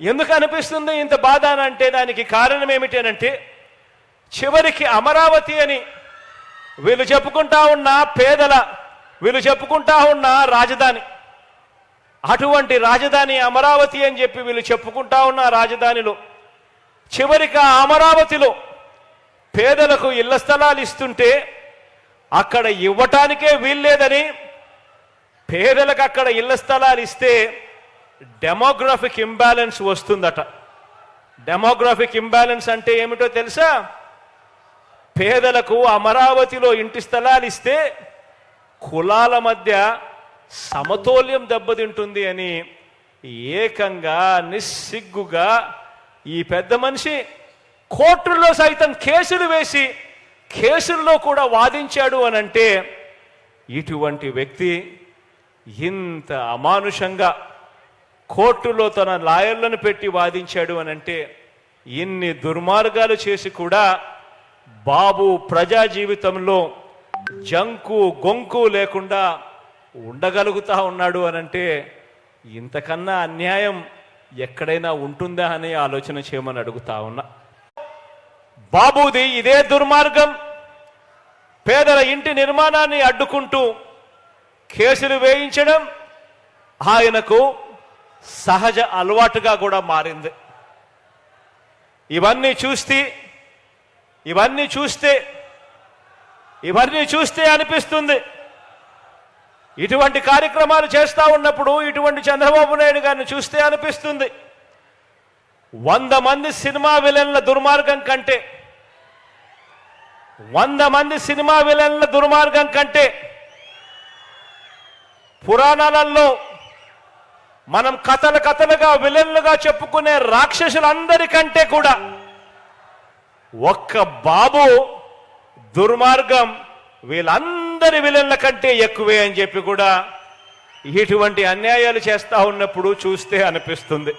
ఎందుకు అనిపిస్తుంది ఇంత బాధ అని అంటే దానికి కారణం ఏమిటి అని అంటే చివరికి అమరావతి అని వీళ్ళు చెప్పుకుంటా ఉన్న పేదల వీళ్ళు చెప్పుకుంటా ఉన్న రాజధాని అటువంటి రాజధాని అమరావతి అని చెప్పి వీళ్ళు చెప్పుకుంటా ఉన్న రాజధానిలో చివరికి ఆ అమరావతిలో పేదలకు ఇళ్ళ స్థలాలు ఇస్తుంటే అక్కడ ఇవ్వటానికే వీల్లేదని పేదలకు అక్కడ ఇళ్ళ స్థలాలు ఇస్తే డెమోగ్రఫిక్ ఇంబ్యాలెన్స్ వస్తుందట. డెమోగ్రఫిక్ ఇంబ్యాలెన్స్ అంటే ఏమిటో తెలుసా? పేదలకు అమరావతిలో ఇంటి స్థలాలు ఇస్తే కులాల మధ్య సమతౌల్యం దెబ్బతింటుంది అని ఏకంగా నిస్సిగ్గుగా ఈ పెద్ద మనిషి కోర్టుల్లో సైతం కేసులు వేసి కేసుల్లో కూడా వాదించాడు అని అంటే ఇటువంటి వ్యక్తి ఇంత అమానుషంగా కోర్టులో తన లాయర్లను పెట్టి వాదించాడు అని అంటే ఇన్ని దుర్మార్గాలు చేసి కూడా బాబు ప్రజా జీవితంలో జంకు గొంకు లేకుండా ఉండగలుగుతా ఉన్నాడు అనంటే ఇంతకన్నా అన్యాయం ఎక్కడైనా ఉంటుందా అని ఆలోచన చేయమని అడుగుతా ఉన్నా. బాబుది ఇదే దుర్మార్గం. పేదల ఇంటి నిర్మాణాన్ని అడ్డుకుంటూ కేసులు వేయించడం ఆయనకు సహజ అలవాటుగా కూడా మారింది. ఇవన్నీ చూస్తే ఇవన్నీ చూస్తే ఇవన్నీ చూస్తే అనిపిస్తుంది. ఇటువంటి కార్యక్రమాలు చేస్తూ ఉన్నప్పుడు ఇటువంటి చంద్రబాబు నాయుడు గారిని చూస్తే అనిపిస్తుంది. వంద మంది సినిమా విలన్ల దుర్మార్గం కంటే వంద మంది సినిమా విలన్ల దుర్మార్గం కంటే పురాణాలలో మనం కథలు కథలుగా విలన్లుగా చెప్పుకునే రాక్షసులందరికంటే కూడా ఒక్క బాబు దుర్మార్గం వీళ్ళందరి విలన్ల కంటే ఎక్కువే అని చెప్పి కూడా ఇటువంటి అన్యాయాలు చేస్తూ ఉన్నప్పుడు చూస్తే అనిపిస్తుంది.